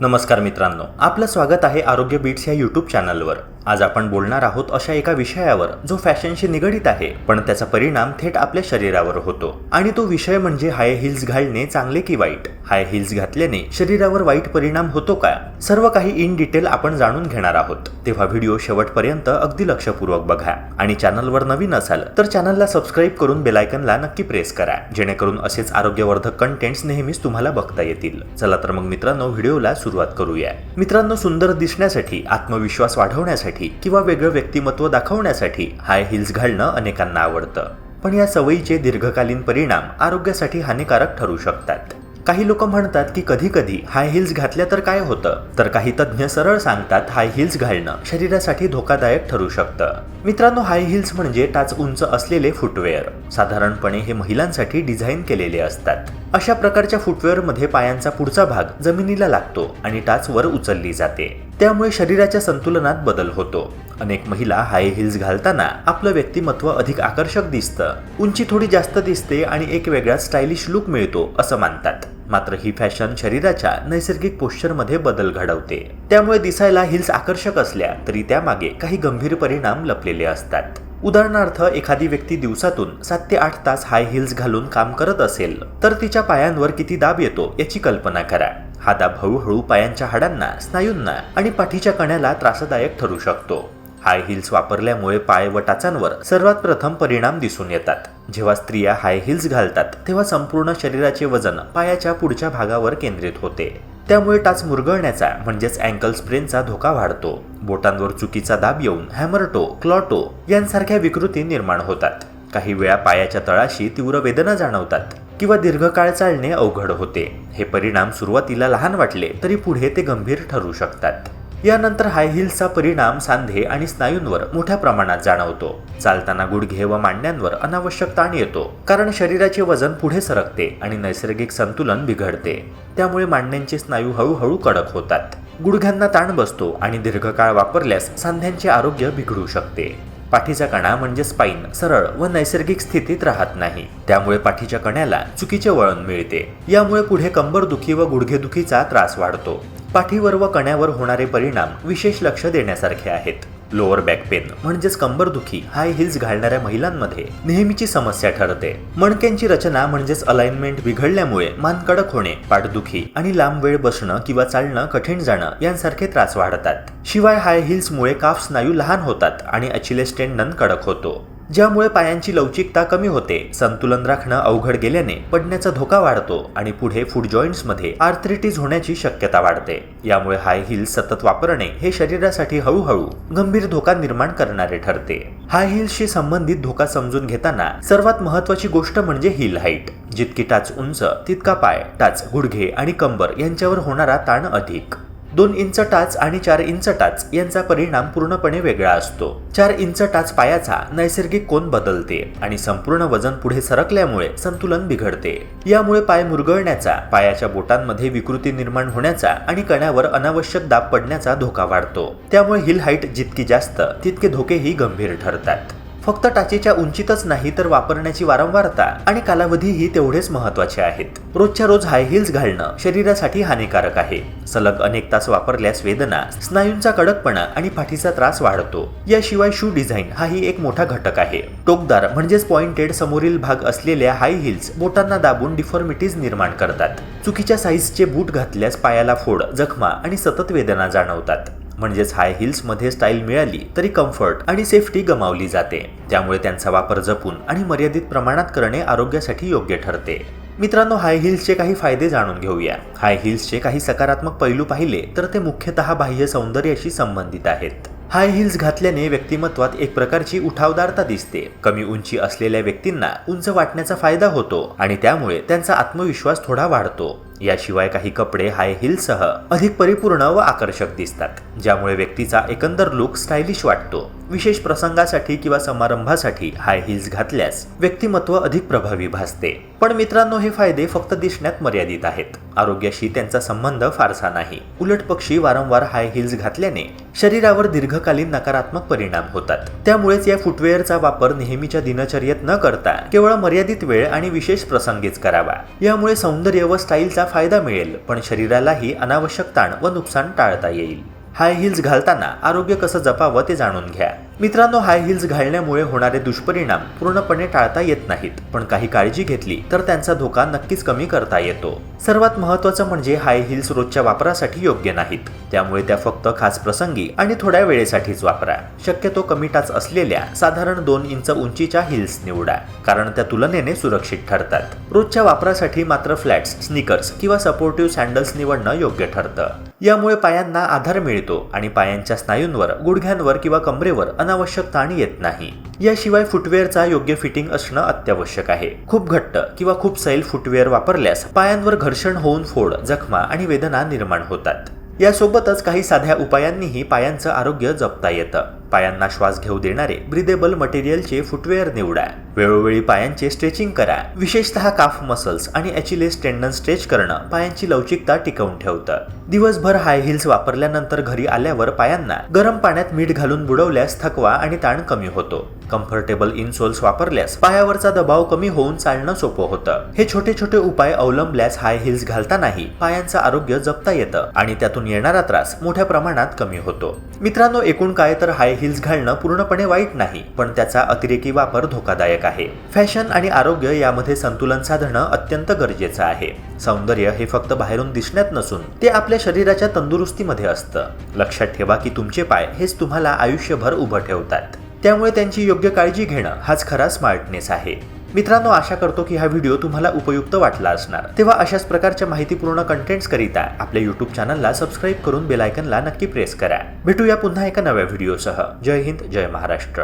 नमस्कार मित्रांनो आपलं स्वागत आहे आरोग्य बीट्स या यूट्यूब चॅनलवर. आज आपण बोलणार आहोत अशा एका विषयावर जो फॅशनशी निगडीत आहे पण त्याचा परिणाम थेट आपल्या शरीरावर होतो. आणि तो विषय म्हणजे हाय हिल्स घालणे चांगले की वाईट? हाय हिल्स घातल्याने शरीरावर वाईट परिणाम होतो का? सर्व काही इन डिटेल आपण जाणून घेणार आहोत. तेव्हा व्हिडिओ शेवटपर्यंत अगदी लक्षपूर्वक बघा. आणि चॅनलवर नवीन असाल तर चॅनलला सबस्क्राईब करून बेलायकनला नक्की प्रेस करा. जेणेकरून असेच आरोग्यवर्धक कंटेंट्स नेहमीच तुम्हाला बघता येतील. चला तर मग मित्रांनो व्हिडिओला सुरुवात करूया. मित्रांनो सुंदर दिसण्यासाठी आत्मविश्वास वाढवण्यासाठी किंवा वेगळं व्यक्तिमत्व दाखवण्यासाठी हाय हिल्स घालणं अनेकांना आवडतं. पण या सवयीचे दीर्घकालीन परिणाम आरोग्यासाठी हानिकारक ठरू शकतात. काही लोक म्हणतात की कधी कधी हाय हिल्स घातल्या तर काय होतं? तर काही तज्ज्ञ सरळ सांगतात हाय हिल्स घालणं शरीरासाठी धोकादायक ठरू शकतं. मित्रांनो हाय हिल्स म्हणजे टाच उंच असलेले फुटवेअर साधारणपणे हे महिलांसाठी डिझाईन केलेले असतात. अशा प्रकारच्या फुटवेअरमध्ये पायांचा पुढचा भाग जमिनीला लागतो आणि टाच वर उचलली जाते. त्यामुळे शरीराच्या संतुलनात बदल होतो. अनेक महिला हाय हिल्स घालताना आपलं व्यक्तिमत्व अधिक आकर्षक दिसतं. उंची थोडी जास्त दिसते आणि एक वेगळा स्टायलिश लुक मिळतो असं मानतात. मात्र ही फॅशन शरीराच्या नैसर्गिक पोश्चरमध्ये बदल घडवते. त्यामुळे दिसायला हिल्स आकर्षक असल्या तरी त्यामागे काही गंभीर परिणाम लपलेले असतात. उदाहरणार्थ एखादी व्यक्ती दिवसातून सात ते आठ तास हाय हिल्स घालून काम करत असेल तर तिच्या पायांवर किती दाब येतो याची कल्पना करा. हा दाब हळूहळू पायांच्या हाडांना स्नायूंना आणि पाठीच्या कण्याला त्रासदायक ठरू शकतो. हाय हिल्स वापरल्यामुळे पाय व टाचांवर सर्वात प्रथम परिणाम दिसून येतात. जेव्हा स्त्रिया हाय हिल्स घालतात तेव्हा संपूर्ण शरीराचे वजन पायाच्या पुढच्या भागावर केंद्रित होते. त्यामुळे टाच मुरगळण्याचा म्हणजेच अँकल स्प्रेनचा धोका वाढतो. बोटांवर चुकीचा दाब येऊन हॅमरटो क्लॉटो यांसारख्या विकृती निर्माण होतात. काही वेळा पायाच्या तळाशी तीव्र वेदना जाणवतात किंवा दीर्घकाळ चालणे अवघड होते. हे परिणाम सुरुवातीला लहान वाटले तरी पुढे ते गंभीर ठरू शकतात. यानंतर हाय हिल्सचा परिणाम सांधे आणि स्नायूंवर मोठ्या प्रमाणात जाणवतो. चालताना गुडघे व मांड्यांवर अनावश्यक ताण येतो कारण शरीराचे वजन पुढे सरकते आणि नैसर्गिक संतुलन बिघडते. त्यामुळे मांड्यांचे स्नायू हळूहळू कडक होतात. गुडघ्यांना ताण बसतो आणि दीर्घकाळ वापरल्यास सांध्यांचे आरोग्य बिघडू शकते. पाठीचा कणा म्हणजे स्पाईन सरळ व नैसर्गिक स्थितीत राहत नाही. त्यामुळे पाठीच्या कण्याला चुकीचे वळण मिळते. यामुळे पुढे कंबरदुखी व गुडघेदुखीचा त्रास वाढतो. पाठीवर व कण्यावर होणारे परिणाम विशेष लक्ष देण्यासारखे आहेत. लोअर बॅक पेन म्हणजेच कंबरदुखी हाय हिल्स घालणाऱ्या महिलांमध्ये नेहमीची समस्या ठरते. मणक्यांची रचना म्हणजेच अलाइनमेंट बिघडल्यामुळे मान कडक होणे पाठदुखी आणि लांब वेळ बसणं किंवा चालणं कठीण जाणं यांसारखे त्रास वाढतात. शिवाय हाय हिल्समुळे काफ स्नायू लहान होतात आणि अचिलेस टेंडन कडक होतो. ज्यामुळे पायांची लवचिकता कमी होते. संतुलन राखणं अवघड गेल्याने पडण्याचा धोका वाढतो आणि पुढे फूड जॉईंट्समध्ये आर्थरिटीज होण्याची शक्यता वाढते. यामुळे हाय हिल्स सतत वापरणे हे शरीरासाठी हळूहळू गंभीर धोका निर्माण करणारे ठरते. हाय हिल्सशी संबंधित धोका समजून घेताना सर्वात महत्वाची गोष्ट म्हणजे हिल हाईट. जितकी टाच उंच तितका पाय टाच गुडघे आणि कंबर यांच्यावर होणारा ताण अधिक. दोन इंच टाच आणि चार इंच टाच यांचा परिणाम पूर्णपणे वेगळा असतो. चार इंच टाच पायाचा नैसर्गिक कोन बदलते आणि संपूर्ण वजन पुढे सरकल्यामुळे संतुलन बिघडते. यामुळे पाय मुरगळण्याचा पायाच्या बोटांमध्ये विकृती निर्माण होण्याचा आणि कण्यावर अनावश्यक दाब पडण्याचा धोका वाढतो. त्यामुळे हिल हाईट जितकी जास्त तितके धोकेही गंभीर ठरतात. फक्त टाचेच्या उंचीतच नाही तर वापरण्याची वारंवारता आणि कालावधीही तेवढेच महत्त्वाचे आहेत. रोजच्या रोज हाय हिल्स घालणं शरीरासाठी हानिकारक आहे. सलग अनेक तास वापरल्यास वेदना स्नायूंचा कडकपणा आणि पाठीचा त्रास वाढतो. याशिवाय शू डिझाईन हाही एक मोठा घटक आहे. टोकदार म्हणजेच पॉइंटेड समोरील भाग असलेल्या हाय हिल्स बोटांना दाबून डिफॉर्मिटीज निर्माण करतात. चुकीच्या साईजचे बूट घातल्यास पायाला फोड जखमा आणि सतत वेदना जाणवतात. म्हणजेच हाय हिल्समध्ये स्टाईल मिळाली तरी कम्फर्ट आणि सेफ्टी गमावली जाते. त्यामुळे त्यांचा वापर जपून आणि मर्यादित प्रमाणात करणे आरोग्यासाठी योग्य ठरते. मित्रांनो हाय हिल्सचे काही फायदे जाणून घेऊया. हाय हिल्सचे काही सकारात्मक पैलू पाहिले तर ते मुख्यतः बाह्य सौंदर्याशी संबंधित आहेत. हाय हिल्स घातल्याने व्यक्तिमत्वात एक प्रकारची उठावदारता दिसते. कमी उंची असलेल्या व्यक्तींना उंच वाटण्याचा फायदा होतो आणि त्यामुळे त्यांचा आत्मविश्वास थोडा वाढतो. याशिवाय काही कपडे हाय हिलसह अधिक परिपूर्ण व आकर्षक दिसतात ज्यामुळे व्यक्तीचा एकंदर लुक स्टायलिश वाटतो. विशेष प्रसंगासाठी किंवा समारंभासाठी हाय हिल्स घातल्यास व्यक्तिमत्व अधिक प्रभावी भासते. पण मित्रांनो हे फायदे फक्त दिसण्यात मर्यादित आहेत. आरोग्याशी त्यांचा संबंध फारसा नाही. उलट पक्षी वारंवार हाय हिल्स घातल्याने शरीरावर दीर्घकालीन नकारात्मक परिणाम होतात. त्यामुळेच या फुटवेअरचा वापर नेहमीच्या दिनचर्येत न करता केवळ मर्यादित वेळ आणि विशेष प्रसंगीच करावा. यामुळे सौंदर्य व स्टाईलचा फायदा मिळेल पण शरीरालाही अनावश्यक ताण व नुकसान टाळता येईल. हाय हिल्स घालताना आरोग्य कसं जपावं ते जाणून घ्या. मित्रांनो हाय हिल्स घालण्यामुळे होणारे दुष्परिणाम पूर्णपणे टाळता येत नाहीत. पण काही काळजी घेतली तर त्यांचा धोका नक्कीच कमी करता येतो. सर्वात महत्वाचं म्हणजे हाय हिल्स रोजच्या वापरासाठी योग्य नाहीत. त्यामुळे त्या फक्त खास प्रसंगी आणि थोड्या वेळेसाठीच वापरा. शक्यतो कमी टाच असलेल्या साधारण दोन इंच उंचीच्या हिल्स निवडा कारण त्या तुलनेने सुरक्षित ठरतात. रोजच्या वापरासाठी मात्र फ्लॅट्स स्निकर्स किंवा सपोर्टिव्ह सँडल्स निवडणं योग्य ठरतं. यामुळे पायांना आधार मिळतो आणि पायांच्या स्नायूंवर गुडघ्यांवर किंवा कमरेवर अनावश्यक ताण येत नाही. याशिवाय फुटवेअरचा योग्य फिटिंग असणं अत्यावश्यक आहे. खूप घट्ट किंवा खूप सैल फुटवेअर वापरल्यास पायांवर घर्षण होऊन फोड जखमा आणि वेदना निर्माण होतात. यासोबतच काही साध्या उपायांनीही पायांचं आरोग्य जपता येतं. पायांना श्वास घेऊ देणारे ब्रिदेबल मटेरियलचे फुटवेअर निवडा वेळोवेळी पायांचे स्ट्रेचिंग करा विशेषतः काफ मसल्स आणि एचिलेस टेंडन स्ट्रेच करणं पायांची लवचिकता टिकवून ठेवतं. दिवसभर हाय हिल्स वापरल्यानंतर घरी आल्यावर पायांना गरम पाण्यात मीठ घालून बुडवल्यास थकवा आणि ताण कमी होतो. कम्फर्टेबल इनसोल्स वापरल्यास पायावरचा दबाव कमी होऊन चालणं सोपं होतं. हे छोटे छोटे उपाय अवलंबल्यास हाय हिल्स घालतानाही पायांचं आरोग्य जपता येतं आणि त्यातून येणारा त्रास मोठ्या प्रमाणात कमी होतो. मित्रांनो एकूण काय तर हाय हिल्स घालणं पूर्णपणे वाईट नाही पण त्याचा अतिरेकी वापर धोकादायक आहे. फॅशन आणि आरोग्य यामध्ये संतुलन साधणं अत्यंत गरजेचं आहे. सौंदर्य हे फक्त बाहेरून दिसण्यात नसून ते आपल्या शरीराच्या तंदुरुस्तीमध्ये असतं. लक्षात ठेवा की तुमचे पाय हेच तुम्हाला आयुष्यभर उभं ठेवतात. त्यामुळे त्यांची योग्य काळजी घेणं हाच खरा स्मार्टनेस आहे. मित्रांनो आशा करतो की हा व्हिडिओ तुम्हाला उपयुक्त वाटला असणार. तेव्हा अशाच प्रकारच्या माहितीपूर्ण कंटेंट्स करिता आपल्या युट्यूब चॅनलला सबस्क्राईब करून बेलायकनला नक्की प्रेस करा. भेटूया पुन्हा एका नव्या व्हिडिओसह. जय हिंद जय महाराष्ट्र.